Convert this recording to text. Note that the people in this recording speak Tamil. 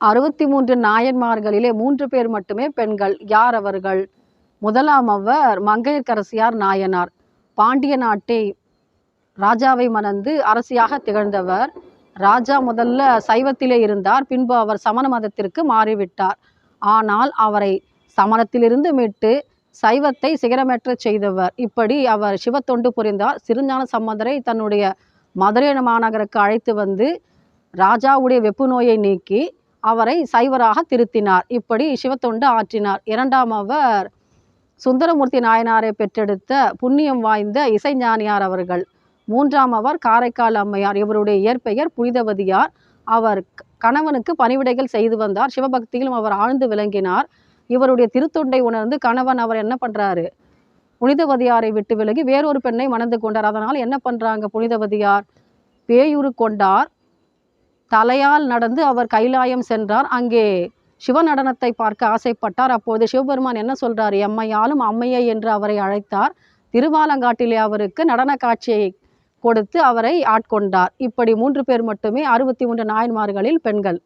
அறுபத்தி மூன்று நாயன்மார்களிலே மூன்று பேர் மட்டுமே பெண்கள் யார் அவர்கள்? முதலாம் அவர் மங்கையர்க்கரசியார் நாயனார். பாண்டிய நாட்டை ராஜாவை மணந்து அரசியாக திகழ்ந்தவர். ராஜா முதல்ல சைவத்திலே இருந்தார் பின்பு அவர் சமண மதத்திற்கு மாறிவிட்டார். ஆனால் அவரை சமணத்திலிருந்து மீட்டு சைவத்தை சிகரமேற்ற செய்தவர். இப்படி அவர் சிவத்தொண்டு புரிந்தார். சிறுஞான சம்பந்தரை தன்னுடைய மதுரை மாநகருக்கு அழைத்து வந்து ராஜாவுடைய வெப்பு நோயை நீக்கி அவரை சைவராக திருத்தினார். இப்படி சிவத்தொண்டு ஆற்றினார். இரண்டாம் அவர் சுந்தரமூர்த்தி நாயனாரை பெற்றெடுத்த புண்ணியம் வாய்ந்த இசைஞானியார் அவர்கள். மூன்றாம் அவர் காரைக்கால் அம்மையார். இவருடைய இயற்பெயர் புனிதவதியார். அவர் க- கணவனுக்கு பணிவிடைகள் செய்து வந்தார். சிவபக்தியிலும் அவர் ஆழ்ந்து விளங்கினார். இவருடைய திருத்தொண்டை உணர்ந்து கணவன் அவர் என்ன பண்றாரு? புனிதவதியாரை விட்டு விலகி வேறொரு பெண்ணை மணந்து கொண்டார். அதனால் என்ன பண்றாங்க புனிதவதியார்? பேயுரு கொண்டார். தலையால் நடந்து அவர் கைலாயம் சென்றார். அங்கே சிவ நடனத்தை பார்க்க ஆசைப்பட்டார். அப்போது சிவபெருமான் என்ன சொல்றார்? எம்மையாலும் அம்மையை என்று அவரை அழைத்தார். திருவாலங்காட்டிலே அவருக்கு நடன காட்சியை கொடுத்து அவரை ஆட்கொண்டார். இப்படி மூன்று பேர் மட்டுமே அறுபத்தி மூன்று நாயன்மார்களில் பெண்கள்.